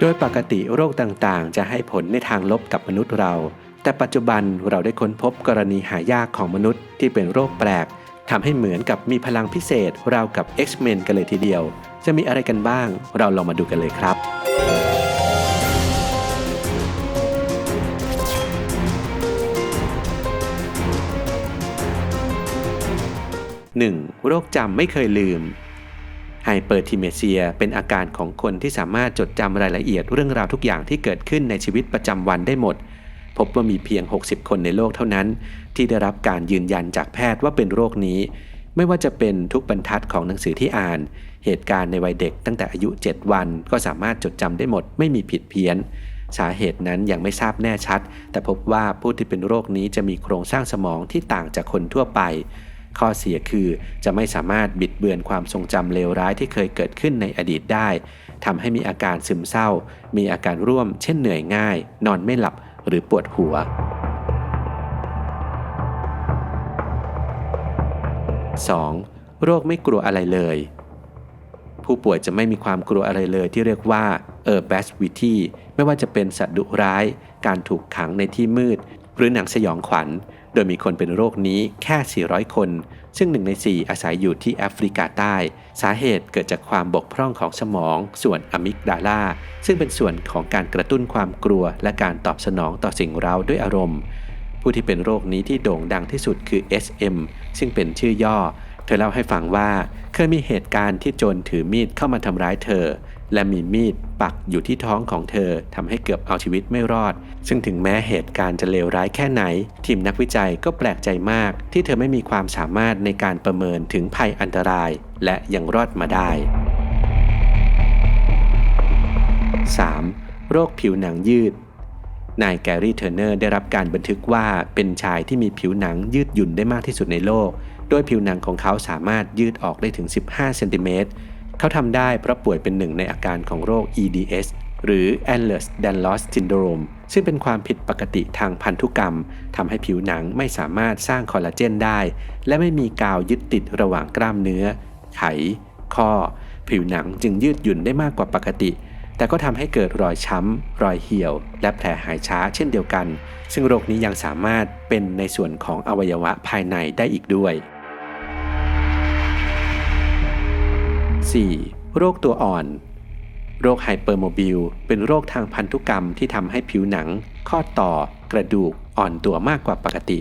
โดยปกติโรคต่างๆ จะให้ผลในทางลบกับมนุษย์เรา แต่ปัจจุบันเราได้ค้นพบกรณีหายากของมนุษย์ที่เป็นโรคแปลกทำให้เหมือนกับมีพลังพิเศษราวกับ X-Men กันเลยทีเดียว จะมีอะไรกันบ้าง เราลองมาดูกันเลยครับ 1. โรคจำไม่เคยลืม ไฮเปอร์ทิเมเซียเป็นอาการของคนที่สามารถจดจำรายละเอียดเรื่องราวทุกอย่างที่เกิดขึ้นในชีวิตประจำวันได้หมด พบว่ามีเพียง 60 คนในโลกเท่านั้น ที่ได้รับการยืนยันจากแพทย์ว่าเป็นโรคนี้ ไม่ว่าจะเป็นทุกบรรทัดของหนังสือที่อ่าน เหตุการณ์ในวัยเด็กตั้งแต่อายุ 7 วัน ก็สามารถจดจำได้หมด ไม่มีผิดเพี้ยน สาเหตุนั้นยังไม่ทราบแน่ชัด แต่พบว่าผู้ที่เป็นโรคนี้จะมีโครงสร้างสมองที่ต่างจากคนทั่วไป ข้อเสียคือจะไม่สามารถบิดเบือนความทรงจำเลวร้ายที่เคยเกิดขึ้นในอดีตได้ทำให้มีอาการซึมเศร้า มีอาการร่วม เช่นเหนื่อยง่าย นอนไม่หลับหรือปวดหัว 2. โรคไม่กลัวอะไรเลย ผู้ป่วยจะไม่มีความกลัวอะไรเลยที่เรียกว่าเออร์แบสวิทีไม่ว่าจะเป็นสัตว์ดุร้าย การถูกขังในที่มืด หรือหนังสยองขวัญ โดยมีคนเป็นโรคนี้แค่ 400 คน ซึ่งหนึ่งใน 4 อาศัยอยู่ที่แอฟริกาใต้ สาเหตุเกิดจากความบกพร่องของสมอง ส่วนอะมิกดาลา ซึ่งเป็นส่วนของการกระตุ้นความกลัว และการตอบสนองต่อสิ่งเร้าด้วยอารมณ์ ผู้ที่เป็นโรคนี้ที่โด่งดังที่สุดคือ SM ซึ่งเป็นชื่อย่อ เธอเล่าให้ฟังว่า เคยมีเหตุการณ์ที่โจรถือมีดเข้ามาทำร้ายเธอ และมีมีดปักอยู่ที่ท้องของเธอทำให้เกือบเอาชีวิตไม่รอด ซึ่งถึงแม้เหตุการณ์จะเลวร้ายแค่ไหน ทีมนักวิจัยก็แปลกใจมาก ที่เธอไม่มีความสามารถในการประเมินถึงภัยอันตราย และยังรอดมาได้ 3. โรคผิวหนังยืดนายแกรี่เทอร์เนอร์ได้รับการบันทึกว่าเป็นชายที่มีผิวหนังยืดหยุ่นได้มากที่สุดในโลก โดยผิวหนังของเขาสามารถยืดออกได้ถึง 15 เซนติเมตร เขาทำได้เพราะป่วยเป็นหนึ่งในอาการของโรค EDS หรือ Ehlers-Danlos syndrome ซึ่งเป็นความผิดปกติทางพันธุกรรมทำให้ผิวหนังไม่สามารถสร้างคอลลาเจนได้ และไม่มีกาวยึดติดระหว่างกล้ามเนื้อ ไข ข้อ ผิวหนังจึงยืดหยุ่นได้มากกว่าปกติ แต่ก็ทำให้เกิดรอยช้ำ รอยเหี่ยว และแผลหายช้าเช่นเดียวกัน ซึ่งโรคนี้ยังสามารถเป็นในส่วนของอวัยวะภายในได้อีกด้วย 4. โรคตัวอ่อน โรคไฮเปอร์โมบิลเป็นโรคทางพันธุกรรมที่ทำให้ผิวหนัง ข้อต่อ กระดูกอ่อนตัวมากกว่าปกติ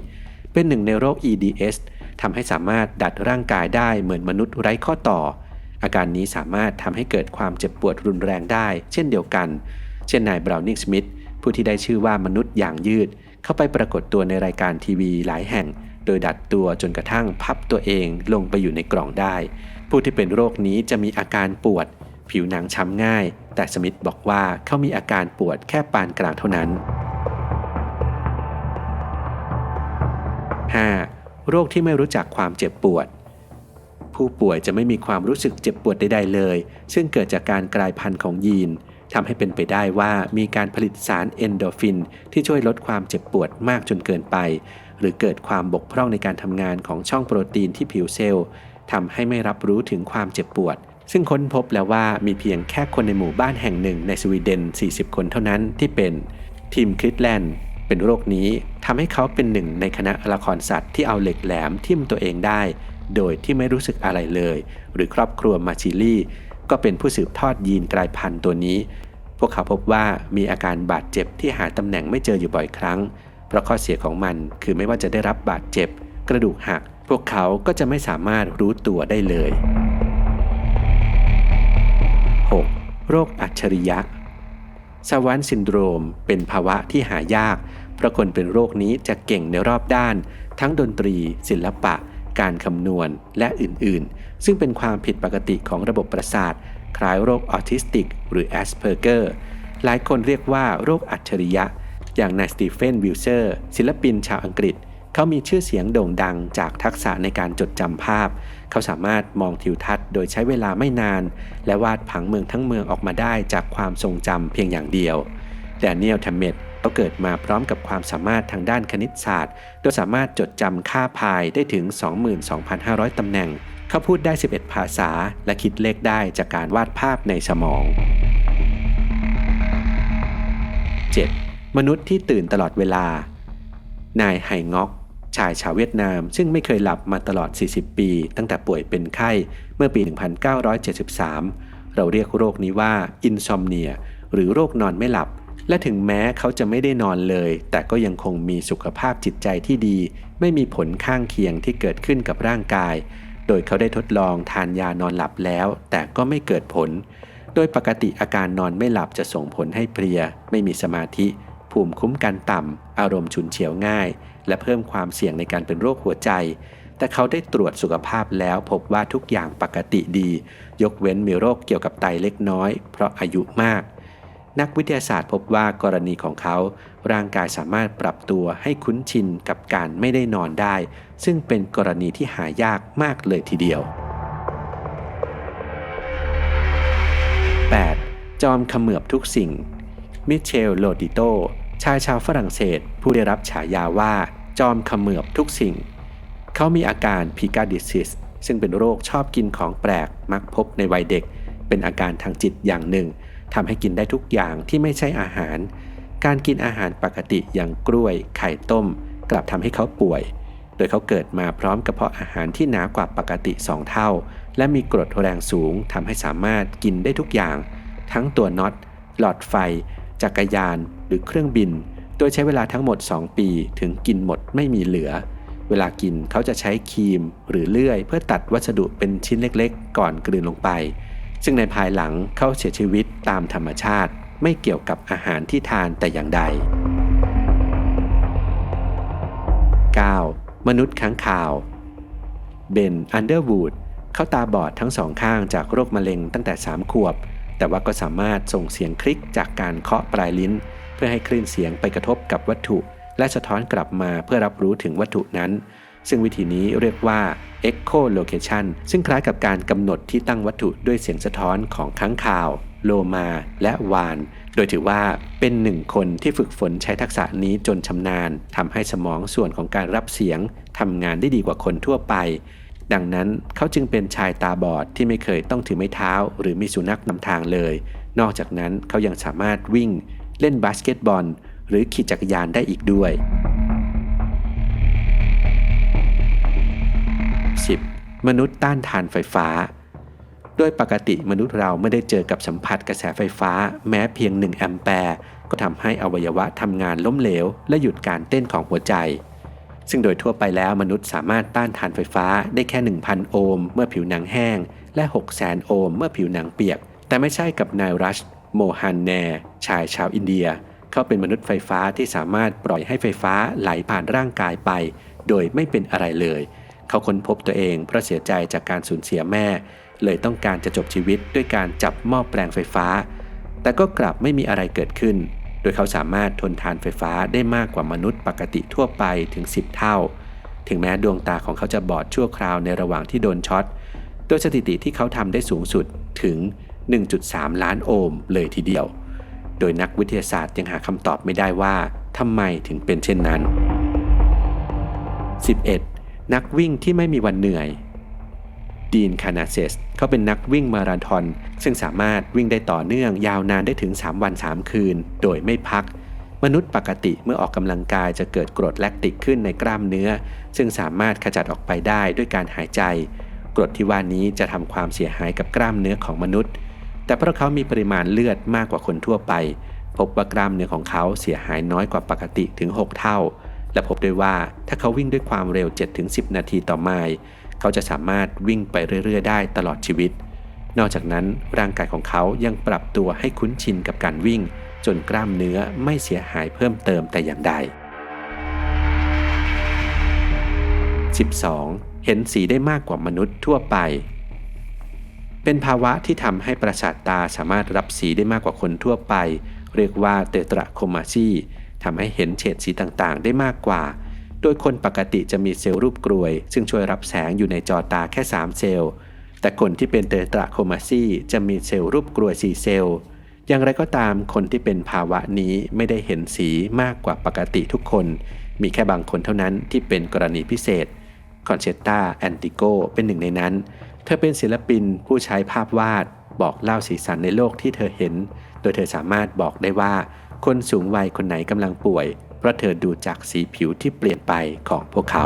เป็นหนึ่งในโรค EDS ทำให้สามารถดัดร่างกายได้เหมือนมนุษย์ไร้ข้อต่อ อาการนี้สามารถทำให้เกิดความเจ็บปวดรุนแรงได้ เช่นเดียวกัน เช่นนายบราวนิงสมิธผู้ที่ได้ชื่อว่ามนุษย์อย่างยืด เข้าไปปรากฏตัวในรายการทีวีหลายแห่ง โดยดัดตัวจนกระทั่งพับตัวเองลงไปอยู่ในกล่องได้ ผู้ที่เป็นโรคนี้จะมีอาการปวด ผิวหนังช้ำง่าย แต่สมิธบอกว่าเขามีอาการปวดแค่ปานกลางเท่านั้น 5. โรคที่ไม่รู้จักความเจ็บปวด ผู้ป่วยจะไม่มีความรู้สึกเจ็บปวดใดๆเลย ซึ่งเกิดจากการกลายพันธุ์ของยีน ทำให้เป็นไปได้ว่ามีการผลิตสารเอนโดฟิน ที่ช่วยลดความเจ็บปวดมากจนเกินไป หรือเกิดความบกพร่องในการทำงานของช่องโปรตีนที่ผิวเซลล์ทำให้ไม่รับรู้ถึงความเจ็บปวด ซึ่งค้นพบแล้วว่ามีเพียงแค่คนในหมู่บ้านแห่งหนึ่งในสวีเดน 40 คนเท่านั้นที่เป็นทีมคริสแลนด์เป็นโรคนี้ทำให้เขาเป็นหนึ่งในคณะละครสัตว์ที่เอาเหล็กแหลมทิ่มตัวเองได้ โดยที่ไม่รู้สึกอะไรเลย หรือครอบครัวมาชิลี่ ก็เป็นผู้สืบทอดยีนกลายพันธุ์ตัวนี้ พวกเขาพบว่ามีอาการบาดเจ็บที่หาตำแหน่งไม่เจออยู่บ่อยครั้ง เพราะข้อเสียของมันคือไม่ว่าจะได้รับบาดเจ็บ กระดูกหัก พวกเขาก็จะไม่สามารถรู้ตัวได้เลย 6. โรคอัจฉริยะซาวันซินโดรม เป็นภาวะที่หายาก เพราะคนเป็นโรคนี้จะเก่งในรอบด้าน ทั้งดนตรี ศิลปะ การคำนวณและอื่นๆ ซึ่งเป็นความผิดปกติของระบบประสาท คล้ายโรคออทิสติก หรือแอสเพอร์เกอร์ หลายคนเรียกว่าโรคอัจฉริยะ อย่างนายสตีเฟนวิลเซอร์ ศิลปินชาวอังกฤษ เขามีชื่อเสียงโด่งดังจากทักษะในการจดจำภาพ เขาสามารถมองทิวทัศน์โดยใช้เวลาไม่นาน และวาดผังเมืองทั้งเมืองออกมาได้จากความทรงจำเพียงอย่างเดียวแดเนียลทัมเมตเขาเกิดมาพร้อมกับความสามารถทางด้านคณิตศาสตร์ โดยสามารถจดจำค่าพายได้ถึง 22,500 ตำแหน่ง เขาพูดได้ 11 ภาษาและคิดเลขได้จากการวาดภาพในสมอง 7. มนุษย์ที่ตื่นตลอดเวลา นายไห่งอก ชายชาวเวียดนาม ซึ่งไม่เคยหลับมาตลอด 40 ปี ตั้งแต่ป่วยเป็นไข้เมื่อปี 1973 เราเรียกโรคนี้ว่าอินซอมเนีย หรือโรคนอนไม่หลับ และถึงแม้เขาจะไม่ได้นอนเลย แต่ก็ยังคงมีสุขภาพจิตใจที่ดี ไม่มีผลข้างเคียงที่เกิดขึ้นกับร่างกาย โดยเขาได้ทดลองทานยานอนหลับแล้ว แต่ก็ไม่เกิดผล โดยปกติอาการนอนไม่หลับจะส่งผลให้เพลีย ไม่มีสมาธิ ภูมิคุ้มกันต่ำ อารมณ์ฉุนเฉียวง่าย และเพิ่มความเสี่ยงในการเป็นโรคหัวใจ แต่เขาได้ตรวจสุขภาพแล้วพบว่าทุกอย่างปกติดี ยกเว้นมีโรคเกี่ยวกับไตเล็กน้อย เพราะอายุมาก นักวิทยาศาสตร์พบว่ากรณีของเขา ร่างกายสามารถปรับตัวให้คุ้นชินกับการไม่ได้นอนได้ ซึ่งเป็นกรณีที่หายากมากเลยทีเดียว 8. จอมขมือบทุกสิ่ง มิเชล โลดิโต ชายชาวฝรั่งเศส ผู้ได้รับฉายาว่า จอมขมือบทุกสิ่ง เขามีอาการพิกาดิซิส ซึ่งเป็นโรคชอบกินของแปลก มักพบในวัยเด็ก เป็นอาการทางจิตอย่างหนึ่งทำให้กินได้ทุกอย่างที่ไม่ใช่อาหาร การกินอาหารปกติอย่างกล้วย ไข่ต้ม กลับทำให้เขาป่วย โดยเขาเกิดมาพร้อมกระเพาะอาหารที่หนากว่าปกติสองเท่า และมีกรดแรงสูงทำให้สามารถกินได้ทุกอย่าง ทั้งตัวน็อต หลอดไฟ จักรยาน หรือเครื่องบิน โดยใช้เวลาทั้งหมด 2 ปีถึงกินหมดไม่มีเหลือ เวลากินเขาจะใช้ครีมหรือเลื่อย เพื่อตัดวัสดุเป็นชิ้นเล็กๆ ก่อนกลืนลงไป ซึ่งในภายหลังเขาเสียชีวิตตามธรรมชาติ ไม่เกี่ยวกับอาหารที่ทานแต่อย่างใด 9. มนุษย์ค้างคาว เบน อันเดอร์วูด เขาตาบอดทั้งสองข้างจากโรคมะเร็งตั้งแต่ 3 ขวบ แต่ว่าก็สามารถส่งเสียงคลิกจากการเคาะปลายลิ้น เพื่อให้คลื่นเสียงไปกระทบกับวัตถุ และสะท้อนกลับมาเพื่อรับรู้ถึงวัตถุนั้น ซึ่งวิธีนี้เรียกว่า echolocation ซึ่งคล้ายกับการกำหนดที่ตั้งวัตถุด้วยเสียงสะท้อนของค้างคาว โลมาและวาน โดยถือว่าเป็นหนึ่งคนที่ฝึกฝนใช้ทักษะนี้จนชำนาญทำให้สมองส่วนของการรับเสียงทำงานได้ดีกว่าคนทั่วไป ดังนั้นเขาจึงเป็นชายตาบอดที่ไม่เคยต้องถือไม้เท้า หรือมีสุนัขนำทางเลย นอกจากนั้นเขายังสามารถวิ่ง เล่นบาสเกตบอล หรือขี่จักรยานได้อีกด้วย 10. มนุษย์ต้านทานไฟฟ้า โดยปกติมนุษย์เราไม่ได้เจอกับสัมผัสกระแสไฟฟ้า แม้เพียง 1 แอมแปร์ ก็ทำให้อวัยวะทำงานล้มเหลว และหยุดการเต้นของหัวใจ ซึ่งโดยทั่วไปแล้วมนุษย์สามารถต้านทานไฟฟ้าได้แค่ 1,000 โอห์มเมื่อผิวหนังแห้ง และ 600,000 โอห์มเมื่อผิวหนังเปียก แต่ไม่ใช่กับนายรัช โมฮันแนชายชาวอินเดีย เขาเป็นมนุษย์ไฟฟ้าที่สามารถปล่อยให้ไฟฟ้าไหลผ่านร่างกายไป โดยไม่เป็นอะไรเลย เขาค้นพบตัวเองเพราะเสียใจจากการสูญเสียแม่ เลยต้องการจะจบชีวิตด้วยการจับหม้อแปลงไฟฟ้า แต่ก็กลับไม่มีอะไรเกิดขึ้น โดยเขาสามารถทนทานไฟฟ้าได้มากกว่ามนุษย์ปกติทั่วไปถึง 10 เท่า ถึงแม้ดวงตาของเขาจะบอดชั่วคราวในระหว่างที่โดนช็อต โดยสถิติที่เขาทำได้สูงสุดถึง 1.3 ล้านโอห์มเลยทีเดียว โดยนักวิทยาศาสตร์ยังหาคำตอบไม่ได้ว่าทำไมถึงเป็นเช่นนั้น 11. นักวิ่งที่ไม่มีวันเหนื่อย ดีนคานาเซสเขาเป็นนักวิ่งมาราธอน ซึ่งสามารถวิ่งได้ต่อเนื่องยาวนานได้ถึง 3 วัน 3 คืน โดยไม่พัก มนุษย์ปกติเมื่อออกกำลังกายจะเกิดกรดแลคติกขึ้นในกล้ามเนื้อ ซึ่งสามารถขจัดออกไปได้ด้วยการหายใจ กรดที่ว่านี้จะทำความเสียหายกับกล้ามเนื้อของมนุษย์ แต่เพราะเขามีปริมาณเลือดมากกว่าคนทั่วไป พบว่ากล้ามเนื้อของเขาเสียหายน้อยกว่าปกติถึง 6 เท่า และพบด้วยว่าถ้าเขาวิ่งด้วยความเร็ว 7-10 นาทีต่อไมล์เขาจะสามารถวิ่งไปเรื่อย ๆ ได้ตลอดชีวิต นอกจากนั้นร่างกายของเขายังปรับตัวให้คุ้นชินกับการวิ่ง จนกล้ามเนื้อไม่เสียหายเพิ่มเติมแต่อย่างใด 12. เห็นสีได้มากกว่ามนุษย์ทั่วไป เป็นภาวะที่ทำให้ประสาทตาสามารถรับสีได้มากกว่าคนทั่วไป เรียกว่าเตตราโคมาซี ทำให้เห็นเฉดสีต่างๆ ได้มากกว่า โดยคนปกติจะมีเซลล์รูปกรวย ซึ่งช่วยรับแสงอยู่ในจอตาแค่ 3 เซลล์ แต่คนที่เป็นเตตราโคมาซีจะมีเซลล์รูปกรวย 4 เซลล์ อย่างไรก็ตามคนที่เป็นภาวะนี้ไม่ได้เห็นสีมากกว่าปกติทุกคน มีแค่บางคนเท่านั้นที่เป็นกรณีพิเศษ คอนเชตตาแอนติโกเป็นหนึ่งในนั้น เธอเป็นศิลปินผู้ใช้ภาพวาด บอกเล่าสีสันในโลกที่เธอเห็น โดยเธอสามารถบอกได้ว่า คนสูงวัยคนไหนกำลังป่วย เพราะเธอดูจากสีผิวที่เปลี่ยนไปของพวกเขา